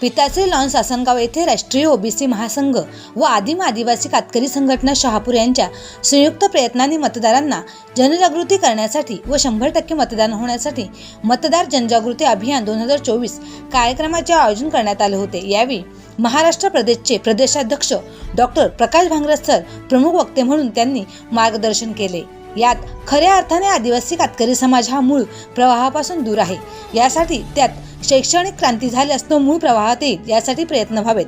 पिताचे lawns Asangaon येथे राष्ट्रीय OBC महासंघ व आदिम आदिवासी कातकरी संघटना शहापूर यांच्या संयुक्त प्रयत्नांनी मतदारांना जनजागृती करण्यासाठी व शंभर टक्के मतदान होण्यासाठी मतदार जनजागृती अभियान दोन हजार चोवीस कार्यक्रमाचे आयोजन करण्यात आले होते. यावेळी महाराष्ट्र प्रदेशचे प्रदेशाध्यक्ष डॉक्टर प्रकाश भांगरथ सर प्रमुख वक्ते म्हणून त्यांनी मार्गदर्शन केले. यात खऱ्या अर्थाने आदिवासी कातकरी समाज हा मूळ प्रवाहापासून दूर आहे. यासाठी त्यात शैक्षणिक क्रांती झाल्यास तो मूळ प्रवाहात येईल यासाठी प्रयत्न व्हावेत.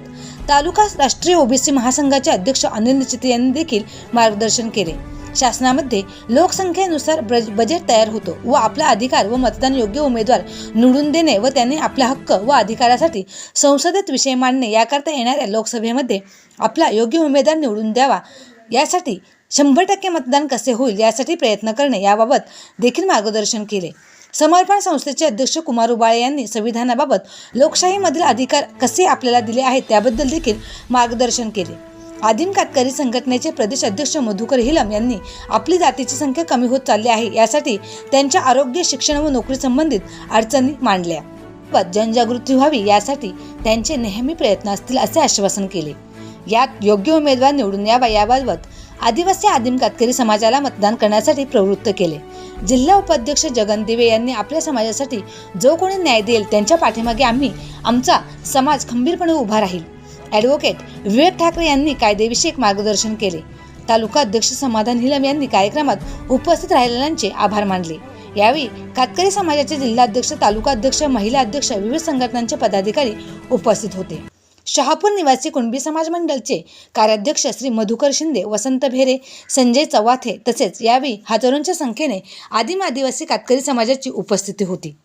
तालुका राष्ट्रीय ओबीसी महासंघाचे अध्यक्ष अनिल निचिते यांनी देखील मार्गदर्शन केले. शासनामध्ये लोकसंख्येनुसार ब्रज- बजेट तयार होतो व आपला अधिकार व मतदान योग्य उमेदवार निवडून देणे व त्यांनी आपला हक्क व अधिकारासाठी संसदेत विषय मांडणे याकरता येणाऱ्या लोकसभेमध्ये आपला योग्य उमेदवार निवडून द्यावा. यासाठी शंभर टक्के मतदान कसे होईल यासाठी प्रयत्न करणे याबाबत देखील मार्गदर्शन केले. समर्पण संस्थेचे अध्यक्ष कुमार उबाळे यांनी संविधानाबाबत लोकशाहीमधील अधिकार कसे आपल्याला दिले आहेत त्याबद्दल देखील मार्गदर्शन केले. आदिम कातकरी संघटनेचे प्रदेश अध्यक्ष मधुकर हिलम यांनी आपली जातीची संख्या कमी होत चालली आहे यासाठी त्यांच्या आरोग्य शिक्षण व नोकरी संबंधित अडचणी मांडल्या. व जनजागृती व्हावी यासाठी त्यांचे नेहमी प्रयत्न असतील असे आश्वासन केले. यात योग्य उमेदवार निवडून यावा याबाबत आदिवासी आदिम कातकरी समाजाला मतदान करण्यासाठी प्रवृत्त केले. जिल्हा उपाध्यक्ष जगन दिवे यांनी आपल्या समाजासाठी जो कोणी न्याय देईल त्यांच्या पाठीमागे आम्ही आमचा समाज खंबीरपणे उभा राहील. ॲडव्होकेट विवेक ठाकरे यांनी कायदेविषयक मार्गदर्शन केले. तालुका अध्यक्ष समाधान हिलम यांनी कार्यक्रमात उपस्थित राहिलेल्यांचे आभार मानले. यावेळी कातकरी समाजाचे जिल्हाध्यक्ष तालुका अध्यक्ष महिला अध्यक्ष विविध संघटनांचे पदाधिकारी उपस्थित होते. शहापूर निवासी कुणबी समाज मंडळचे कार्याध्यक्ष श्री मधुकर शिंदे वसंत भेरे संजय चव्हाथे तसेच यावेळी हजारोंच्या संख्येने आदिम आदिवासी कातकरी समाजाची उपस्थिती होती.